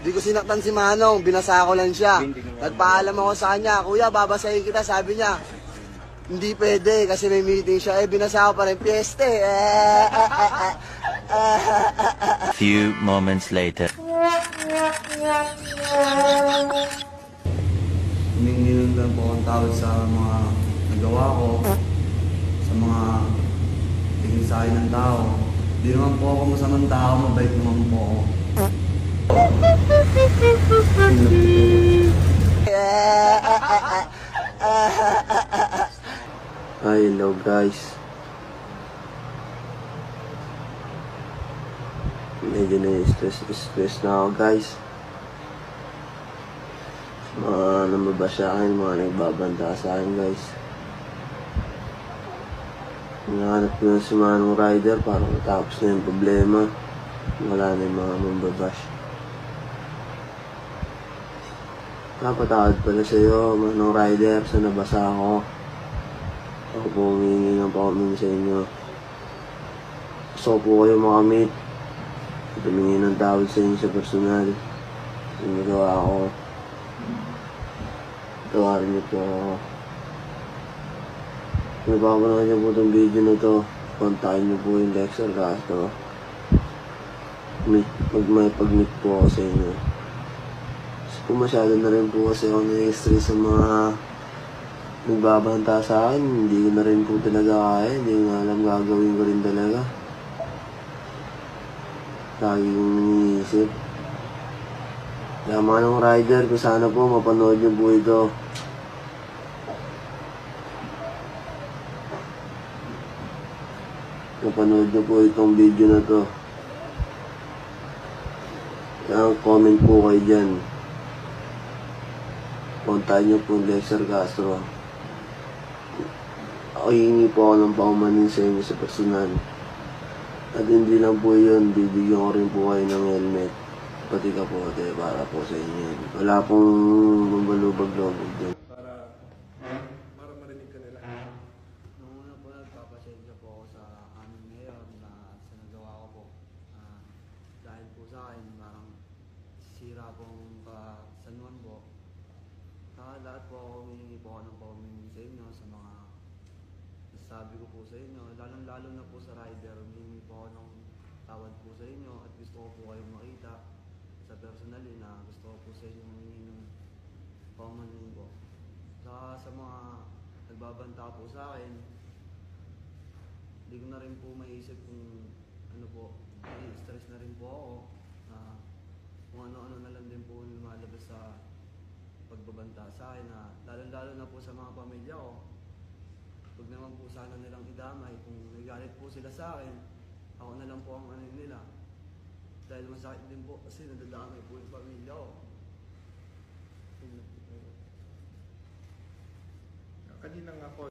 Di ko sinaktan si Manong, binasa ko lang siya. Nagpaalam ako sa kanya, kuya, babasahin kita, sabi niya. Hindi pwede kasi may meeting siya. Eh, binasa ko pa rin, piyeste. Eh, Few moments later. Humingi lang po akong tawad sa mga nagawa ko, sa mga tingin sa akin ng tao. Di naman po ako masamang tao, mabait naman po ako. Hello guys. Medyo na-stress stress na ako guys. Mga namaba sa akin, mga nagbabanta sa akin guys. Hinahanap ko na si Manong Rider para matapos na yung problema. Wala na yung mga mambabash. Napatawad pala sa'yo, Manong Rider, sa nabasa ako. Ako po humingi ng paumin sa inyo. Gusto po kayo makamit. Tumingi ng tawad sa inyo sa personal. Yung nagawa ko. Tawarin niyo po ako. Napapanood niyo po itong video na to, kontakin niyo po yung Lexer Castro. Meet, pag po ako sa inyo. Po masyado na rin po kasi ako na-stress sa mga nagbabanta sa akin. Hindi ko na rin po talaga kaya. Hindi ko na alam gagawin ko rin talaga. Lagi kong iniisip. Kaya mga ng rider, kung sana po mapanood niyo po ito. Mapanood niyo po itong video na to. Kaya comment po kayo dyan. Kontakin niyo po Lexer Castro. Ako hihingi po ako ng paumanin sa inyo sa personal. At hindi lang po yun, bibigyan ko rin po kayo ng helmet. Pati kapote para po sa inyo. Wala pong mabalubag-lubag dyan. para para marinig ka nila. Nung una po nagpapasensya po ako sa amin ngayon na sa nagawa ko po. Ah, dahil po sa akin, parang sira pong po. Lahat po ako humingi po ako ng paumingi sa inyo sa mga nasabi ko po sa inyo. Lalong lalo na po sa rider, humingi po ako ng tawad po sa inyo at gusto ko po kayong makita sa personally na gusto ko po sa inyo humingi ng paumanhin po. Saka sa mga nagbabanta po sa akin, hindi ko na rin po maisip kung ano po, stress na rin po ako na kung ano-ano na lang din po lumalabas sa pagbabanta sa akin na lalo-lalo na po sa mga pamilya ko. Huwag naman po sana nilang idamay kung nagalit po sila sa akin, ako na lang po ang ano nila. Dahil masakit din po kasi nadadamay po yung pamilya ko. Kanina nga po,